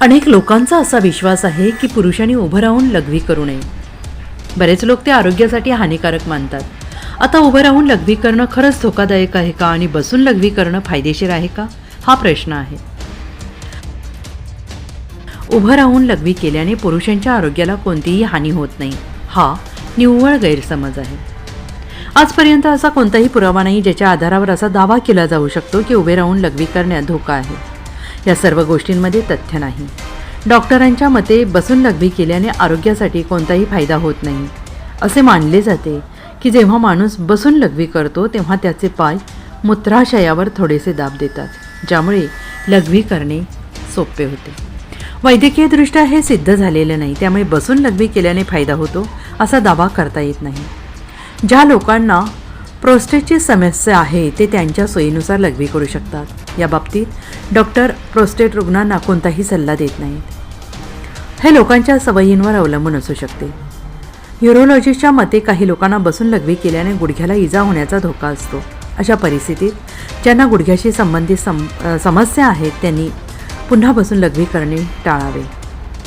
अनेक लोकांचा असा विश्वास आहे की पुरुषांनी उभं राहून लघवी करू नये. बरेच लोक ते आरोग्यासाठी हानिकारक मानतात. आता उभं राहून लघवी करणं खरंच धोकादायक आहे का आणि बसून लघवी करणं फायदेशीर आहे का? हा प्रश्न आहे. उभं राहून लघवी केल्याने पुरुषांच्या आरोग्याला कोणतीही हानी होत नाही. हा निव्वळ गैरसमज आहे. आजपर्यंत असा कोणताही पुरावा नाही ज्याच्या आधारावर असा दावा केला जाऊ शकतो की उभे राहून लघवी करण्यात धोका आहे. या सर्व गोष्टींमध्ये तथ्य नाही. डॉक्टरांच्या मते बसून लघवी केल्याने आरोग्यासाठी कोणताही फायदा होत नाही. असे मानले जाते की जेव्हा माणूस बसून लघवी करतो तेव्हा त्याचे पाय मूत्राशयावर थोडेसे दाब देतात ज्यामुळे लघवी करणे सोपे होते. वैद्यकीयदृष्ट्या हे सिद्ध झालेलं नाही त्यामुळे बसून लघवी केल्याने फायदा होतो असा दावा करता येत नाही. ज्या लोकांना प्रोस्टेटची समस्या आहे ते त्यांच्या सोयीनुसार लघवी करू शकतात. या बाबतीत डॉक्टर प्रोस्टेट रुग्णांना कोणताही सल्ला देत नाहीत. हे लोकांच्या सवयींवर अवलंबून असू शकते. युरोलॉजिस्टच्या मते काही लोकांना बसून लघवी केल्याने गुडघ्याला इजा होण्याचा धोका असतो. अशा परिस्थितीत ज्यांना गुडघ्याशी संबंधित सम समस्या आहेत त्यांनी पुन्हा बसून लघवी करणे टाळावे.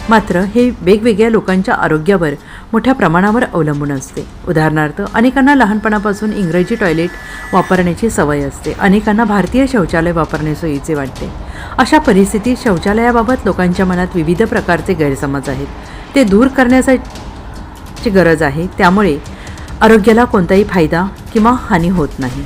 मात्र हे वेगवेगळ्या लोकांच्या आरोग्यावर मोठ्या प्रमाणावर अवलंबून असते. उदाहरणार्थ अनेकांना लहानपणापासून इंग्रजी टॉयलेट वापरण्याची सवय असते. अनेकांना भारतीय शौचालय वापरणे सोयीचे वाटते. अशा परिस्थितीत शौचालयाबाबत लोकांच्या मनात विविध प्रकारचे गैरसमज आहेत. ते दूर करण्यासाठी गरज आहे. त्यामुळे आरोग्याला कोणताही फायदा किंवा हानी होत नाही.